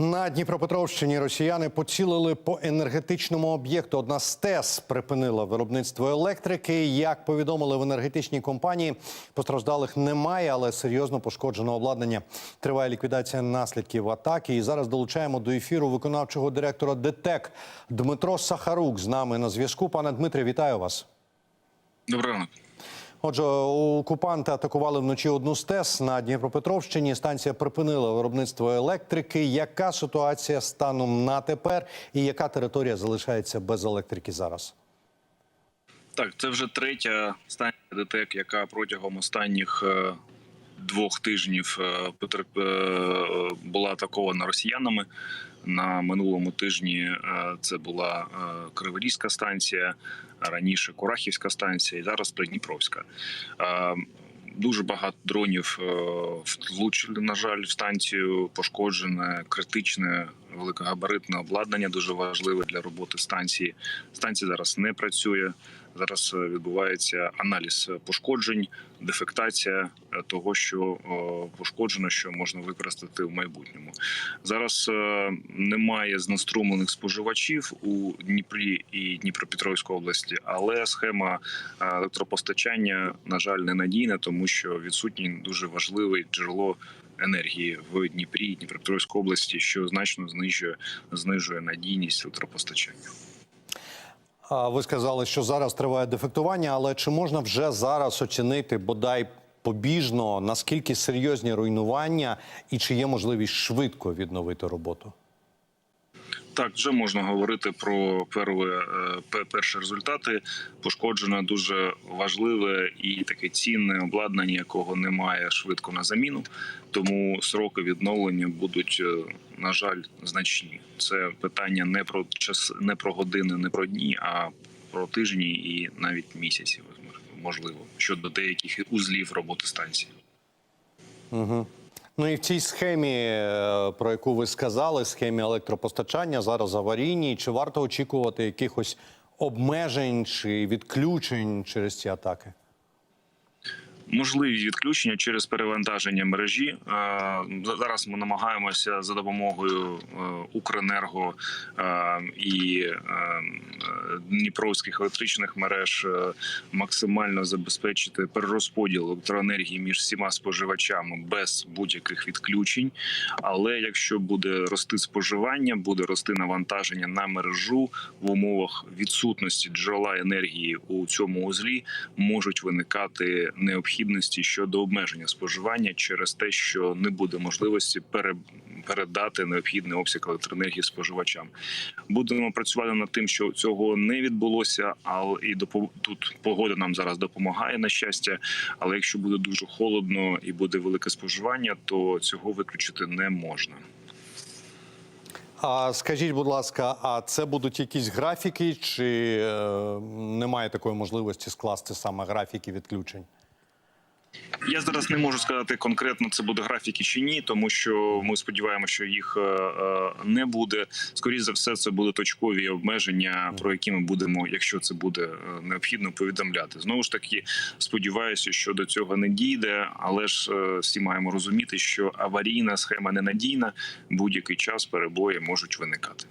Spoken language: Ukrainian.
На Дніпропетровщині росіяни поцілили по енергетичному об'єкту. Одна з ТЕС припинила виробництво електрики. Як повідомили в енергетичній компанії, постраждалих немає, але серйозно пошкоджено обладнання. Триває ліквідація наслідків атаки. І зараз долучаємо до ефіру виконавчого директора ДТЕК Дмитро Сахарук. З нами на зв'язку. Пане Дмитре, вітаю вас. Доброго ранку. Отже, окупанти атакували вночі одну з ТЕС на Дніпропетровщині. Станція припинила виробництво електрики. Яка ситуація станом на тепер і яка територія залишається без електрики зараз? Так, це вже третя станція ДТЕК, яка протягом останніх е, двох тижнів е, е, була атакована росіянами. На минулому тижні е, це була Криворізька станція, раніше Курахівська станція, і зараз Придніпровська. Дуже багато дронів влучили, на жаль, в станцію. Пошкоджене критичне великогабаритне обладнання, дуже важливе для роботи станції. Станція зараз не працює. Зараз е, відбувається аналіз пошкоджень, дефектація е, того, що пошкоджено, що можна використати в майбутньому. Зараз е, немає знеструмлених споживачів у Дніпрі і Дніпропетровській області, але схема електропостачання, на жаль, ненадійна, тому що відсутнє дуже важливе джерело. Енергії в Дніпрі і Дніпропетровській області, що значно знижує знижує надійність електропостачання. Ви сказали, що зараз триває дефектування, але чи можна вже зараз оцінити бодай побіжно наскільки серйозні руйнування і чи є можливість швидко відновити роботу? Так, вже можна говорити про перве, е, перші результати. Пошкоджено дуже важливе і таке цінне обладнання, якого немає швидко на заміну. Тому сроки відновлення будуть, е, на жаль, значні. Це питання не про час, не про години, не про дні, а про тижні і навіть місяці, можливо, щодо деяких узлів роботи станції. Угу. Ну і в цій схемі, е, про яку ви сказали, схемі електропостачання зараз аварійній. Чи варто очікувати якихось обмежень чи відключень через ці атаки? Можливі відключення через перевантаження мережі. Е, Зараз ми намагаємося за допомогою е, Укренерго е, і Дніпровських електричних мереж максимально забезпечити перерозподіл електроенергії між всіма споживачами без будь-яких відключень. Але якщо буде рости споживання, буде рости навантаження на мережу в умовах відсутності джерела енергії у цьому узлі, можуть виникати необхідності щодо обмеження споживання через те, що не буде можливості пере передати необхідний обсяг електроенергії споживачам. Будемо працювати над тим, що цього не відбулося, але і тут погода нам зараз допомагає на щастя. Але якщо буде дуже холодно і буде велике споживання, то цього виключити не можна. А скажіть, будь ласка, а це будуть якісь графіки, чи е, немає такої можливості скласти саме графіки відключень? Я зараз не можу сказати конкретно, це буде графіки чи ні, тому що ми сподіваємося, що їх е, е, не буде. Скоріше за все, це будуть точкові обмеження, про які ми будемо, якщо це буде е, необхідно, повідомляти. Знову ж таки, сподіваюся, що до цього не дійде, але ж всі маємо розуміти, що аварійна схема ненадійна, будь-який час перебої можуть виникати.